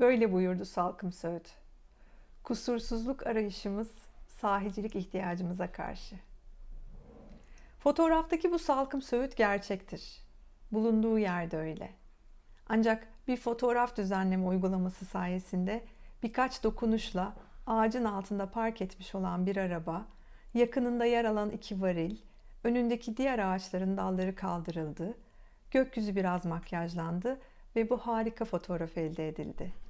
Böyle buyurdu Salkım Söğüt. Kusursuzluk arayışımız sahicilik ihtiyacımıza karşı. Fotoğraftaki bu salkım söğüt gerçektir. Bulunduğu yerde öyle. Ancak bir fotoğraf düzenleme uygulaması sayesinde birkaç dokunuşla ağacın altında park etmiş olan bir araba, yakınında yer alan iki varil, önündeki diğer ağaçların dalları kaldırıldı, gökyüzü biraz makyajlandı ve bu harika fotoğraf elde edildi.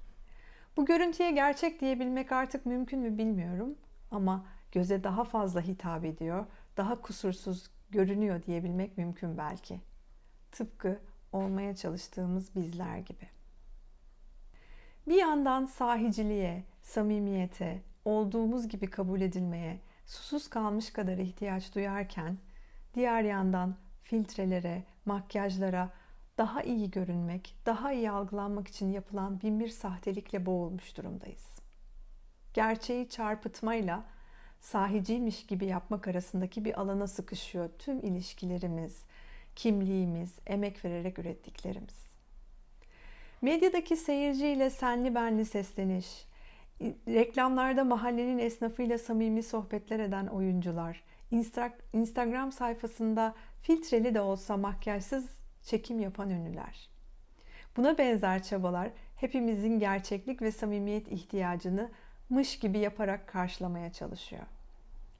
Bu görüntüye gerçek diyebilmek artık mümkün mü bilmiyorum ama göze daha fazla hitap ediyor, daha kusursuz görünüyor diyebilmek mümkün belki. Tıpkı olmaya çalıştığımız bizler gibi. Bir yandan sahiciliğe, samimiyete, olduğumuz gibi kabul edilmeye, susuz kalmış kadar ihtiyaç duyarken, diğer yandan filtrelere, makyajlara, daha iyi görünmek, daha iyi algılanmak için yapılan binbir sahtelikle boğulmuş durumdayız. Gerçeği çarpıtmayla sahiciymiş gibi yapmak arasındaki bir alana sıkışıyor tüm ilişkilerimiz, kimliğimiz, emek vererek ürettiklerimiz. Medyadaki seyirciyle senli benli sesleniş, reklamlarda mahallenin esnafıyla samimi sohbetler eden oyuncular, Instagram sayfasında filtreli de olsa makyajsız çekim yapan ünlüler. Buna benzer çabalar hepimizin gerçeklik ve samimiyet ihtiyacını mış gibi yaparak karşılamaya çalışıyor.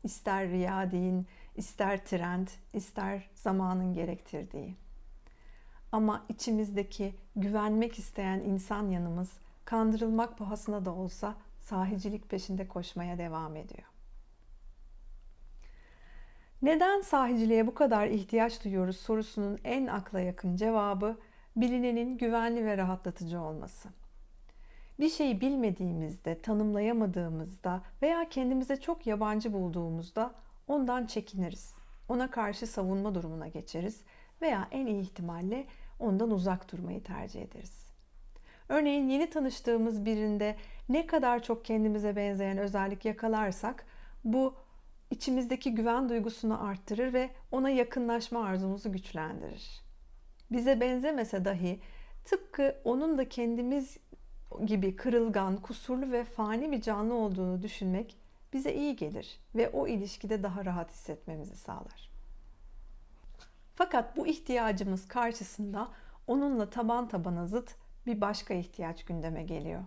İster riya deyin, ister trend, ister zamanın gerektirdiği. Ama içimizdeki güvenmek isteyen insan yanımız kandırılmak pahasına da olsa sahicilik peşinde koşmaya devam ediyor. Neden sahiciliğe bu kadar ihtiyaç duyuyoruz sorusunun en akla yakın cevabı bilinenin güvenli ve rahatlatıcı olması. Bir şeyi bilmediğimizde, tanımlayamadığımızda veya kendimize çok yabancı bulduğumuzda ondan çekiniriz. Ona karşı savunma durumuna geçeriz veya en iyi ihtimalle ondan uzak durmayı tercih ederiz. Örneğin yeni tanıştığımız birinde ne kadar çok kendimize benzeyen özellik yakalarsak bu içimizdeki güven duygusunu arttırır ve ona yakınlaşma arzumuzu güçlendirir. Bize benzemese dahi tıpkı onun da kendimiz gibi kırılgan, kusurlu ve fani bir canlı olduğunu düşünmek bize iyi gelir ve o ilişkide daha rahat hissetmemizi sağlar. Fakat bu ihtiyacımız karşısında onunla taban tabana zıt bir başka ihtiyaç gündeme geliyor.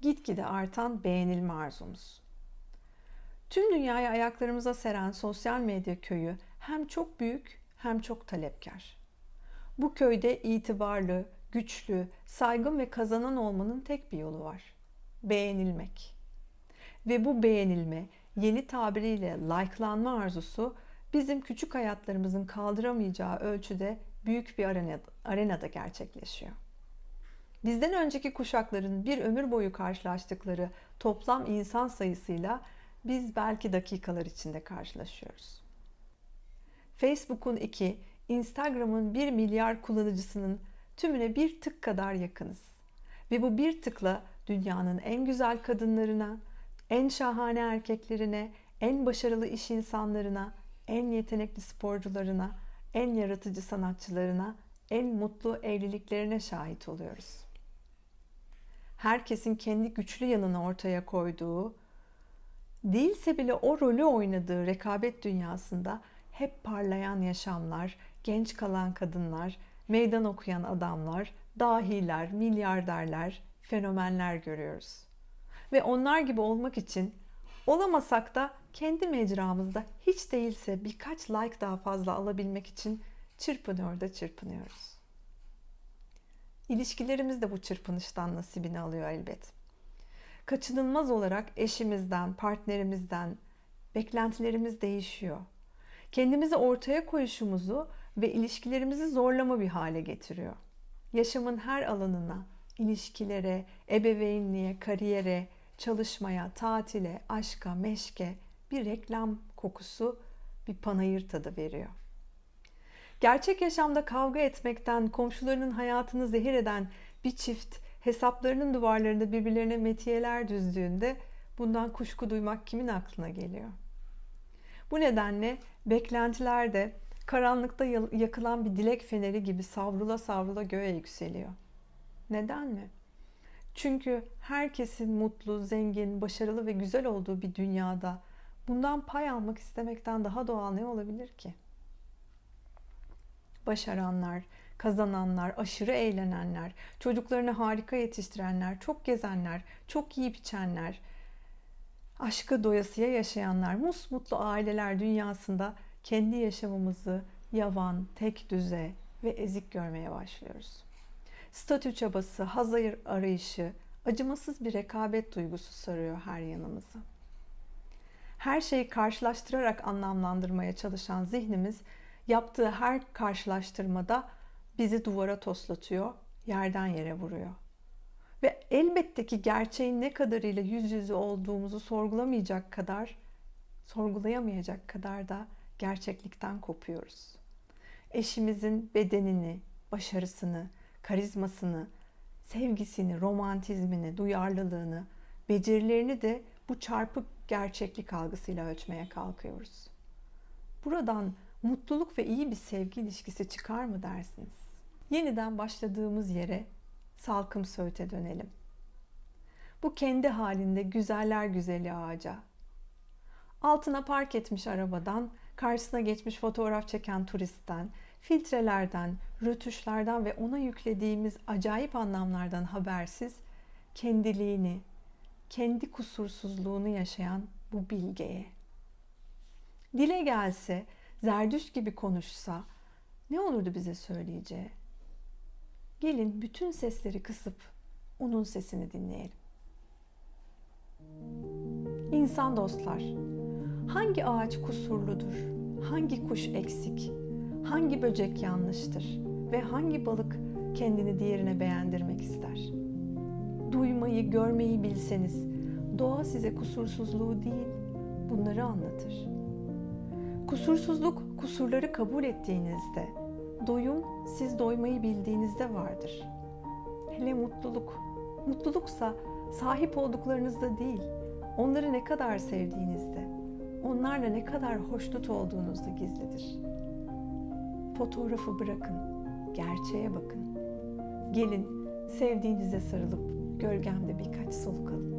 Gitgide artan beğenilme arzumuz. Tüm dünyayı ayaklarımıza seren sosyal medya köyü hem çok büyük hem çok talepkar. Bu köyde itibarlı, güçlü, saygın ve kazanan olmanın tek bir yolu var. Beğenilmek. Ve bu beğenilme, yeni tabiriyle likelanma arzusu bizim küçük hayatlarımızın kaldıramayacağı ölçüde büyük bir arenada, arenada gerçekleşiyor. Bizden önceki kuşakların bir ömür boyu karşılaştıkları toplam insan sayısıyla biz belki dakikalar içinde karşılaşıyoruz. Facebook'un 2, Instagram'ın 1 milyar kullanıcısının tümüne bir tık kadar yakınız. Ve bu bir tıkla dünyanın en güzel kadınlarına, en şahane erkeklerine, en başarılı iş insanlarına, en yetenekli sporcularına, en yaratıcı sanatçılarına, en mutlu evliliklerine şahit oluyoruz. Herkesin kendi güçlü yanını ortaya koyduğu, değilse bile o rolü oynadığı rekabet dünyasında hep parlayan yaşamlar, genç kalan kadınlar, meydan okuyan adamlar, dahiler, milyarderler, fenomenler görüyoruz. Ve onlar gibi olmak için olamasak da kendi mecramızda hiç değilse birkaç like daha fazla alabilmek için çırpınıyor da çırpınıyoruz. İlişkilerimiz de bu çırpınıştan nasibini alıyor elbet. Kaçınılmaz olarak eşimizden, partnerimizden beklentilerimiz değişiyor. Kendimizi ortaya koyuşumuzu ve ilişkilerimizi zorlama bir hale getiriyor. Yaşamın her alanına, ilişkilere, ebeveynliğe, kariyere, çalışmaya, tatile, aşka, meşke bir reklam kokusu, bir panayır tadı veriyor. Gerçek yaşamda kavga etmekten, komşularının hayatını zehir eden bir çift hesaplarının duvarlarında birbirlerine metiyeler düzdüğünde bundan kuşku duymak kimin aklına geliyor? Bu nedenle beklentilerde karanlıkta yakılan bir dilek feneri gibi savrula savrula göğe yükseliyor. Neden mi? Çünkü herkesin mutlu, zengin, başarılı ve güzel olduğu bir dünyada bundan pay almak istemekten daha doğal ne olabilir ki? Başaranlar, kazananlar, aşırı eğlenenler, çocuklarını harika yetiştirenler, çok gezenler, çok yiyip içenler, aşkı doyasıya yaşayanlar, musmutlu aileler dünyasında kendi yaşamımızı yavan, tek düze ve ezik görmeye başlıyoruz. Statü çabası, haz arayışı, acımasız bir rekabet duygusu sarıyor her yanımızı. Her şeyi karşılaştırarak anlamlandırmaya çalışan zihnimiz yaptığı her karşılaştırmada bizi duvara toslatıyor, yerden yere vuruyor. Ve elbette ki gerçeğin ne kadarıyla yüz yüze olduğumuzu sorgulamayacak kadar, sorgulayamayacak kadar da gerçeklikten kopuyoruz. Eşimizin bedenini, başarısını, karizmasını, sevgisini, romantizmini, duyarlılığını, becerilerini de bu çarpık gerçeklik algısıyla ölçmeye kalkıyoruz. Buradan mutluluk ve iyi bir sevgi ilişkisi çıkar mı dersiniz? Yeniden başladığımız yere Salkım Söğüt'e dönelim. Bu kendi halinde güzeller güzeli ağaca. Altına park etmiş arabadan, karşısına geçmiş fotoğraf çeken turistten, filtrelerden, rötuşlardan ve ona yüklediğimiz acayip anlamlardan habersiz kendiliğini, kendi kusursuzluğunu yaşayan bu bilgeye. Dile gelse, zerdüş gibi konuşsa ne olurdu bize söyleyeceği? Gelin bütün sesleri kısıp onun sesini dinleyelim. İnsan dostlar, hangi ağaç kusurludur? Hangi kuş eksik? Hangi böcek yanlıştır? Ve hangi balık kendini diğerine beğendirmek ister? Duymayı, görmeyi bilseniz doğa size kusursuzluğu değil, bunları anlatır. Kusursuzluk kusurları kabul ettiğinizde, doyum siz doymayı bildiğinizde vardır. Hele mutluluk. Mutluluksa sahip olduklarınızda değil, onları ne kadar sevdiğinizde, onlarla ne kadar hoşnut olduğunuzda gizlidir. Fotoğrafı bırakın, gerçeğe bakın. Gelin sevdiğinize sarılıp gölgemde birkaç soluk alın.